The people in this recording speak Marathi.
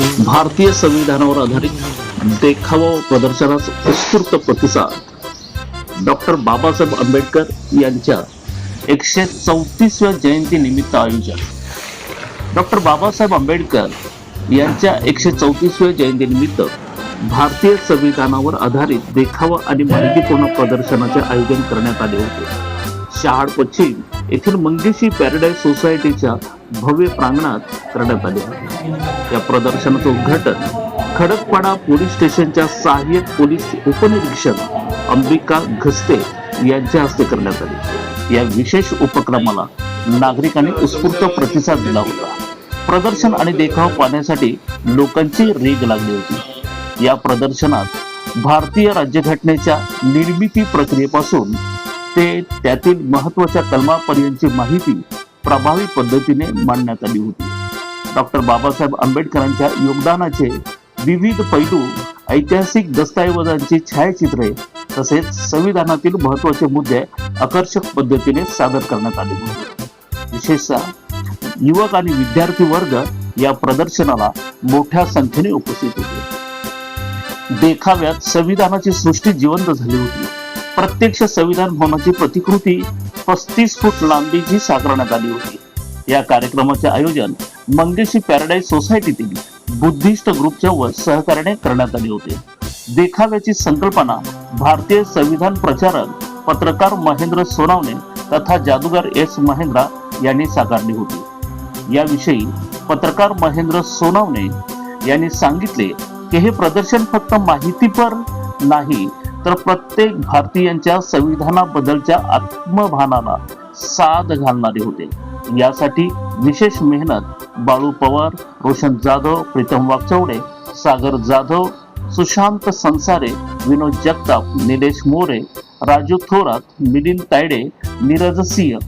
भारतीय संविधानावर आधारित देखावा प्रदर्शनास उत्स्फूर्त प्रतिसाद. डॉक्टर बाबासाहेब आंबेडकर यांच्या एकशे चौतीसव्या जयंती निमित्त आयोजन. डॉक्टर बाबासाहेब आंबेडकर यांच्या एकशे चौतीसव्या जयंती निमित्त भारतीय संविधानावर आधारित देखावा आणि माहितीपूर्ण प्रदर्शनाचे आयोजन करण्यात आले होते. शहाड पश्चिम येथील मंगेशी पॅराडाईज सोसायटीच्या भव्य प्रांगणात करण्यात आले. या प्रदर्शनाचं उद्घाटन खडकपाडा पोलीस स्टेशनच्या सहाय्यक पोलीस उपनिरीक्षक अंबिका घस्ते यांच्या हस्ते करण्यात आले. या विशेष उपक्रमाला नागरिकांनी उत्स्फूर्त प्रतिसाद दिला होता. प्रदर्शन आणि देखाव पाहण्यासाठी लोकांची रेग लागली होती. या प्रदर्शनात भारतीय राज्यघटनेच्या निर्मिती प्रक्रियेपासून ते त्यातील महत्त्वाच्या कलमापर्यंतची माहिती प्रभावी पद्धतीने मांडण्यात आली होती. डॉक्टर बाबासाहेब आंबेडकरांच्या योगदानाचे विविध पैलू ऐतिहासिक दस्तऐवजांची छायाचित्रे तसेच संविधानातील महत्त्वाचे मुद्दे आकर्षक पद्धतीने सादर करण्यात आले होते. विशेषतः युवक आणि विद्यार्थी वर्ग या प्रदर्शनाला मोठ्या संख्येने उपस्थित होते. देखाव्यात संविधानाची सृष्टी जिवंत झाली होती. प्रत्यक्ष संविधान भवनाची प्रतिकृती पस्तीस फूट लांबीची साकारण्यात आली होती. या कार्यक्रमाचे आयोजन मंगेशी पॅराडाईज सोसायटीतील बुद्धिस्ट ग्रुपच्या व सहकार्याने करण्यात आले होते. देखाव्याची संकल्पना भारतीय संविधान प्रचारक पत्रकार महेंद्र सोनावणे तथा जादूगार एस महेंद्रा यांनी साकारली होती. याविषयी पत्रकार महेंद्र सोनावणे यांनी सांगितले की हे प्रदर्शन फक्त माहितीपर नाही तर प्रत्येक भारतीयांच्या संविधानाबद्दलच्या आत्मभानाला साथ घालणारे होते. यासाठी विशेष मेहनत बाळू पवार रोशन जाधव प्रीतम वागचौडे सागर जाधव सुशांत संसारे विनोद जगताप निलेश मोरे राजू थोरात मिलिंद तायडे नीरज सिंह